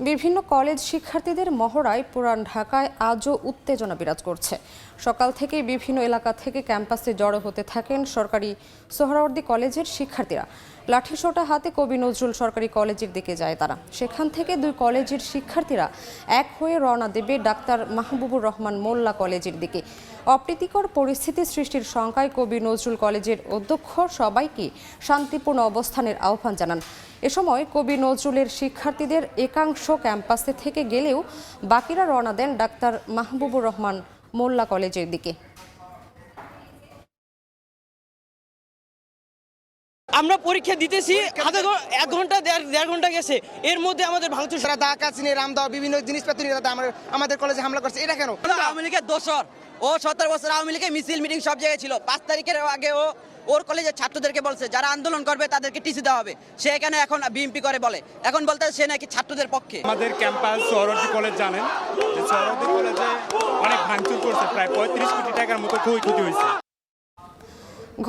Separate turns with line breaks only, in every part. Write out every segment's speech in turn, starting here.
বিভিন্ন কলেজ শিক্ষার্থীদের মহড়ায় পুরান ঢাকায় আজও উত্তেজনা বিরাজ করছে। সকাল থেকেই বিভিন্ন এলাকা থেকে ক্যাম্পাসে জড়ো হতে থাকেন সরকারি সোহরাওয়ার্দী কলেজের শিক্ষার্থীরা। লাঠিসোঁটা হাতে কবি নজরুল সরকারি কলেজের দিকে যায় তারা। সেখান থেকে দুই কলেজের শিক্ষার্থীরা এক হয়ে রওনা দেবে ডাক্তার মাহবুবুর রহমান মোল্লা কলেজের দিকে। অপ্রীতিকর পরিস্থিতি সৃষ্টির শঙ্কায় কবি নজরুল কলেজের অধ্যক্ষ সবাইকে শান্তিপূর্ণ অবস্থানের আহ্বান জানান। এ সময় কবি নজরুলের শিক্ষার্থীদের একাংশ ক্যাম্পাসে থেকে গেলেও বাকিরা রওনা দেন ডাক্তার মাহবুবুর রহমান মোল্লা কলেজের দিকে।
আমরা পরীক্ষা দিতেছি আধা এক ঘণ্টা দেড় দেড় ঘণ্টা গেছে। এর মধ্যে আমাদের ভাঙচুর
তারা দা কাচিনি রামদাও বিভিন্ন জিনিসপত্র নিয়ে তারা আমাদের কলেজে হামলা করছে। এটা কেন?
আওয়ামী লীগের দোসর ও সতেরো বছর আওয়ামী লীগের মিছিল মিটিং সব জায়গায় ছিল। পাঁচ তারিখের আগে ও ওর কলেজের ছাত্রদেরকে বলছে যারা আন্দোলন করবে তাদেরকে টিসি দেওয়া হবে। সে এখানে এখন বিএমপি করে বলে। এখন বলতে সে নাকি ছাত্রদের পক্ষে।
আমাদের ক্যাম্পাস সৌরদী কলেজ জানেন? যে সৌরদী কলেজে অনেক ভাঙচুর করছে প্রায় পঁয়ত্রিশ কোটি টাকার মতো ক্ষয়ক্ষতি হয়েছে।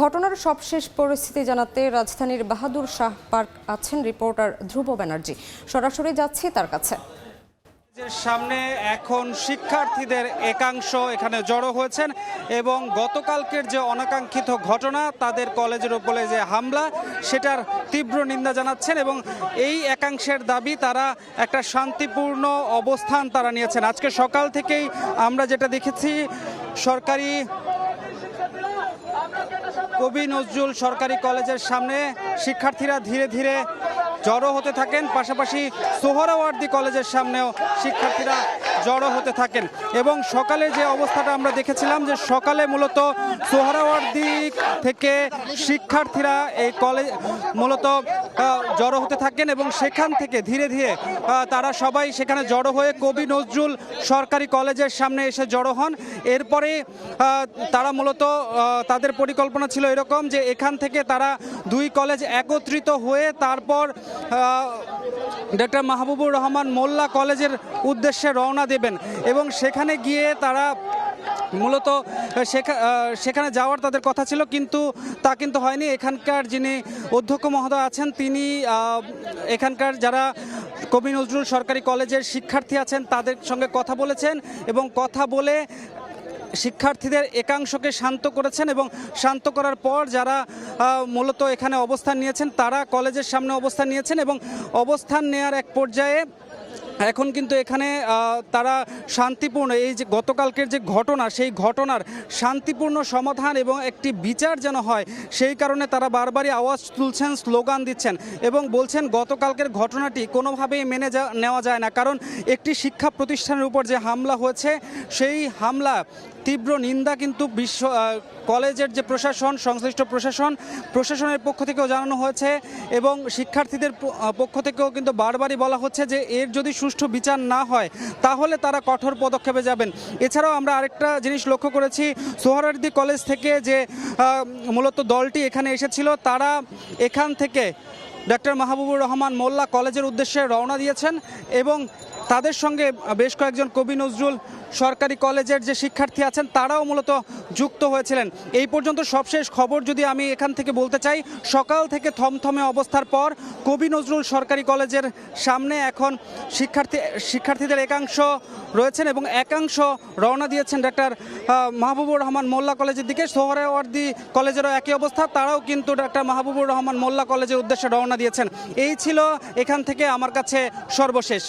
ঘটনার সবশেষ পরিস্থিতি জানাতে রাজধানীর বাহাদুর শাহ পার্ক আছেন রিপোর্টার ধ্রুব ব্যানার্জি। সরাসরি যাচ্ছি তার কাছে।
সামনে এখন শিক্ষার্থীদের একাংশ এখানে জড়ো হয়েছেন এবং গতকালকের যে অনাকাঙ্ক্ষিত ঘটনা, তাদের কলেজের উপরে যে হামলা, সেটার তীব্র নিন্দা জানাচ্ছেন এবং এই একাংশের দাবি তারা একটা শান্তিপূর্ণ অবস্থান তারা নিয়েছেন। আজকে সকাল থেকেই আমরা যেটা দেখেছি, সরকারি কবি নজরুল সরকারি কলেজের সামনে শিক্ষার্থীরা ধীরে ধীরে জড়ো হতে থাকেন। পাশাপাশি সোহরাওয়ার্দী কলেজের সামনেও শিক্ষার্থীরা জড়ো হতে থাকেন। এবং সকালে যে অবস্থাটা আমরা দেখেছিলাম যে সকালে মূলত সোহরাওয়ার্দী থেকে শিক্ষার্থীরা এই কলেজ মূলত জড়ো হতে থাকেন এবং সেখান থেকে ধীরে ধীরে তারা সবাই সেখানে জড়ো হয়ে কবি নজরুল সরকারি কলেজের সামনে এসে জড়ো হন। এরপরে তারা মূলত তাদের পরিকল্পনা ছিল এরকম যে এখান থেকে তারা দুই কলেজ একত্রিত হয়ে তারপর ডক্টর মাহবুবুর রহমান মোল্লা কলেজের উদ্দেশ্যে রওনা দেবেন এবং সেখানে গিয়ে তারা মূলত সেখা- সেখানে যাওয়ার তাদের কথা ছিল, কিন্তু তা কিন্তু হয়নি। এখানকার যিনি অধ্যক্ষ মহোদয় আছেন, তিনি এখানকার যারা কবি নজরুল সরকারি কলেজের শিক্ষার্থী আছেন, তাদের সঙ্গে কথা বলেছেন এবং কথা বলে শিক্ষার্থীদের একাংশকে শান্ত করেছেন এবং শান্ত করার পর যারা মূলত এখানে অবস্থান নিয়েছেন, তারা কলেজের সামনে অবস্থান নিয়েছেন এবং অবস্থান নেয়ার এক পর্যায়ে এখন কিন্তু এখানে তারা শান্তিপূর্ণ, এই যে গতকালকের যে ঘটনা, সেই ঘটনার শান্তিপূর্ণ সমাধান এবং একটি বিচার যেন হয়, সেই কারণে তারা বারবারই আওয়াজ তুলছেন, স্লোগান দিচ্ছেন এবং বলছেন গতকালকের ঘটনাটি কোনোভাবেই মেনে নেওয়া যায় না। কারণ একটি শিক্ষা প্রতিষ্ঠানের উপর যে হামলা হয়েছে, সেই হামলা তীব্র নিন্দা কিন্তু বিশ্ব কলেজের যে প্রশাসন, সংশ্লিষ্ট প্রশাসন, প্রশাসনের পক্ষ থেকেও জানানো হয়েছে এবং শিক্ষার্থীদের পক্ষ থেকেও কিন্তু বারবারই বলা হচ্ছে যে এর যদি সুষ্ঠু বিচার না হয়, তাহলে তারা কঠোর পদক্ষেপে যাবেন। এছাড়াও আমরা আরেকটা জিনিস লক্ষ্য করেছি সোহরার্দি কলেজ থেকে যে মূলত দলটি এখানে এসেছিল, তারা এখান থেকে ডক্টর মাহবুবুর রহমান মোল্লা কলেজের উদ্দেশ্যে রওনা দিয়েছেন এবং তাদের সঙ্গে বেশ কয়েকজন কবি নজরুল সরকারি কলেজের যে শিক্ষার্থী আছেন, তারাও মূলত যুক্ত হয়েছিলেন। এই পর্যন্ত সবশেষ খবর যদি আমি এখান থেকে বলতে চাই, সকাল থেকে থমথমে অবস্থার পর কবি নজরুল সরকারি কলেজের সামনে এখন শিক্ষার্থী, শিক্ষার্থীদের একাংশ রয়েছেন এবং একাংশ রওনা দিয়েছেন ডাক্তার মাহবুবুর রহমান মোল্লা কলেজের দিকে। সোহরাওয়ার্দি কলেজেরও একই অবস্থা, তারাও কিন্তু ডাক্তার মাহবুবুর রহমান মোল্লা কলেজের উদ্দেশ্যে রওনা দিয়েছেন। এই ছিল এখান থেকে আমার কাছে সর্বশেষ।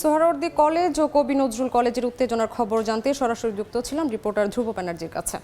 সোহরাওয়ার্দী কলেজ ও কবি নজরুল কলেজের উত্তেজনার খবর জানতে সরাসরি যুক্ত ছিলাম রিপোর্টার ধ্রুব ব্যানার্জির কাছে।